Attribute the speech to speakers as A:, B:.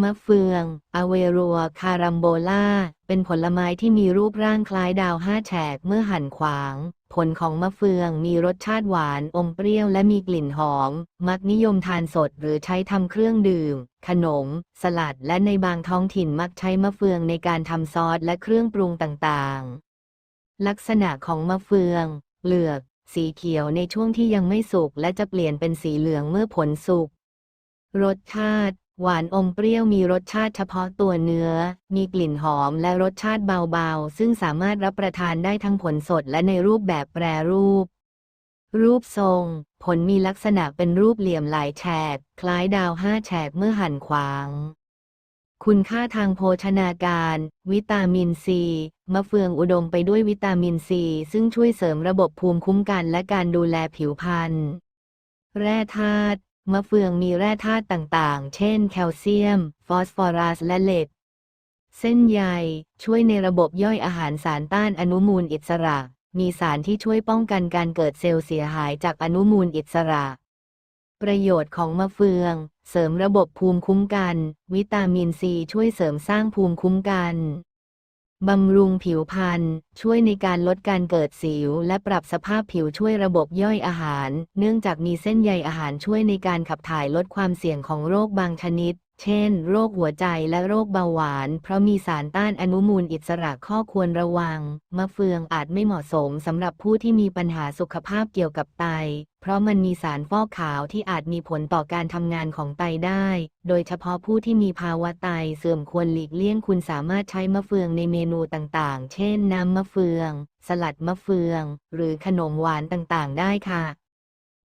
A: มะเฟืองอเวรัว คารัมโบลา เป็นผลไม้ที่มีรูปร่างคล้ายดาวห้าแฉกเมื่อหั่นขวาง ผลของมะเฟืองมีรสชาติหวานอมเปรี้ยวและมีกลิ่นหอม มักนิยมทานสดหรือใช้ทำเครื่องดื่ม ขนม สลัด และในบางท้องถิ่นมักใช้มะเฟืองในการทำซอสและเครื่องปรุงต่างๆ ลักษณะของมะเฟือง เปลือก สีเขียวในช่วงที่ยังไม่สุกและจะเปลี่ยนเป็นสีเหลืองเมื่อผลสุกรสชาติ หวานอมเปรี้ยวมีรสชาติเฉพาะตัวเนื้อ มีกลิ่นหอมและรสชาติเบาๆ ซึ่งสามารถรับประทานได้ทั้งผลสดและในรูปแบบแปรรูป รูปทรง ผลมีลักษณะเป็นรูปเหลี่ยมหลายแฉก คล้ายดาวห้าแฉกเมื่อหั่นขวาง คุณค่าทางโภชนาการ วิตามินซีมะเฟืองอุดมไปด้วยวิตามินซี ซึ่งช่วยเสริมระบบภูมิคุ้มกันและการดูแลผิวพรรณแร่ธาตุ มะเฟืองมีแร่ธาตุต่างๆ เช่น แคลเซียม ฟอสฟอรัส และเหล็ก เส้นใยช่วยในระบบย่อยอาหารสารต้านอนุมูลอิสระ มีสารที่ช่วยป้องกันการเกิดเซลล์เสียหายจากอนุมูลอิสระ ประโยชน์ของมะเฟือง เสริมระบบภูมิคุ้มกัน วิตามินซีช่วยเสริมสร้างภูมิคุ้มกัน บำรุงผิวพรรณ ช่วยในการลดการเกิดสิว และปรับสภาพผิวช่วยระบบย่อยอาหาร เนื่องจากมีเส้นใยอาหารช่วยในการขับถ่ายลดความเสี่ยงของโรคบางชนิด เช่น โรคหัวใจและโรคเบาหวาน เพราะมีสารต้านอนุมูลอิสระข้อควรระวัง มะเฟืองอาจไม่เหมาะสมสำหรับผู้ที่มีปัญหาสุขภาพเกี่ยวกับไต เพราะมันมีสารฟอกขาวที่อาจมีผลต่อการทำงานของไตได้ โดยเฉพาะผู้ที่มีภาวะไตเสื่อมควรหลีกเลี่ยงคุณสามารถใช้มะเฟืองในเมนูต่างๆ เช่น น้ำมะเฟือง สลัดมะเฟือง หรือขนมหวานต่างๆ ได้ค่ะ